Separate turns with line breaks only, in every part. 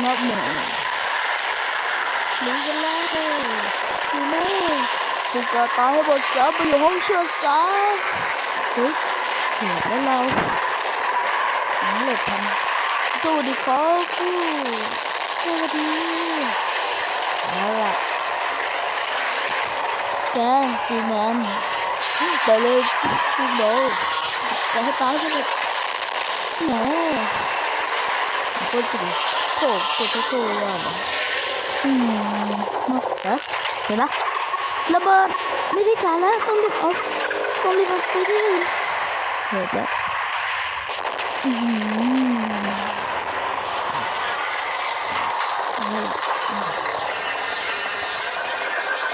นับหนึ่งหนีกันแล้วอยู่นี่ถูกกระตายให้หมดสาวไปอยู่ห้องเชือกสาวเฮ้ยเห็นแล้วเราหนังเหล็กทำสวัสดีครับกูสวัสดีเอาล่ะแกจีแมนไปเลยคุณโบจะให้ตายใช่ไหมแหมก็จะโผล่ก็จะโผล่อะอืมมาเอ๊ะเห็นปะระเบิดไม่ได้การแล้วต้องรีบเอาต้องรีบเอาไปที่อื่นเห็นแล้วอืมเอาล่ะ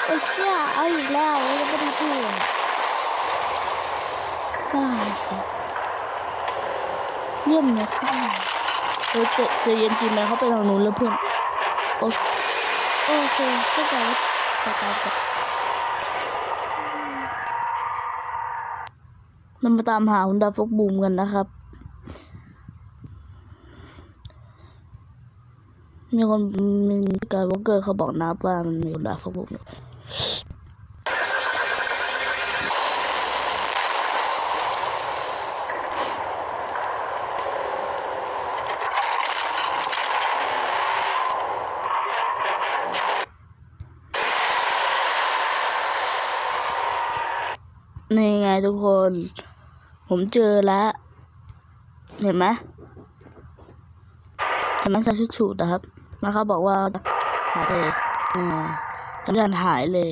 โอ้ยเชี่ยเอาอีกแล้วยังไม่ได้พูดว้าวเยี่ยมเลยค่ะ เฮ้ยเจเจเย็นจริงไหมเขาไปทางนู้นแล้วเพื่อน โอโอเคเข้าใจเข้าใจครับเรามาตามหาคุณดาวฟกบูมกันนะครับ มีคนมีการวอลเกอร์เขาบอกนะว่ามันมีคุณดาวฟกบูม นี่ไงทุกคน ผมเจอแล้ว เห็นไหมเห็นไหมใส่ชุดฉูดนะครับ แล้วเขาบอกว่าหายไปนี่ไงสัญญางหายเลย